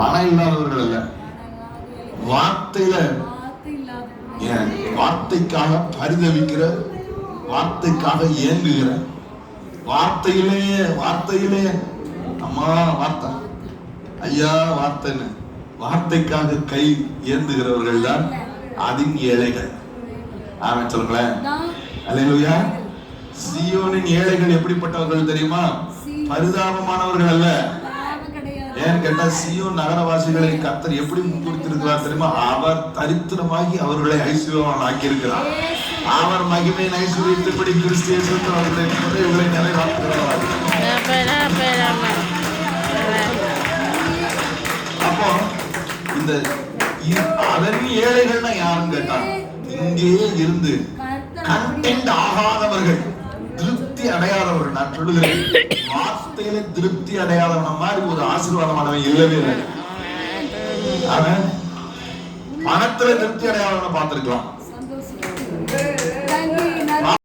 பணம் இல்லாதவர்கள் அல்ல. வார்த்தையில ஏன்? வார்த்தைக்காக பரிதவிக்கிற வார்த்தைக்காக இயங்குகிற வார்த்தையிலேயே வார்த்தையிலே. அம்மா வார்த்தை. ஐயா வார்த்தைன்னு. வார்த்தைக்காக கை ஏந்துகிறவர்கள் தான் அதின் ஏழைகள். ஆமென் சொல்லுங்களேன் தான் சியோனின் ஏழைகள் எப்படிப்பட்டவர்கள் தெரியுமா? பரிதாபமானவர்கள் அல்ல. ஏன்னு கேட்டா சியோன் நகரவாசிகளை கத்தர் எப்படி முன்குறித்திருக்கிறார் தெரியுமா? அவர் தரித்திரமாகி அவர்களை ஐஸ்வர்யவான் ஆக்கியிருக்கிறார். அவர் மகிமையின் ஐஸ்வர்யத்தின்படி கிறிஸ்து இயேசுவுக்கு அவர்களை இவர்களை நிலைநாட்டுகிறார் அப்போ இந்த இ- அதன் ஏழைகள்னா யாருன்னு கேட்டா இங்கேயே இருந்து கண்டென்ட் ஆகாதவர்கள். அடையாதவர்கள் நான் சொல்லுகிறேன். வார்த்தையில திருப்தி அடையாதவன மாதிரி ஒரு ஆசீர்வாதமானவன் இல்லவே இல்லை. பணத்துல திருப்தி அடையாதவனை பார்த்திருக்கலாம்.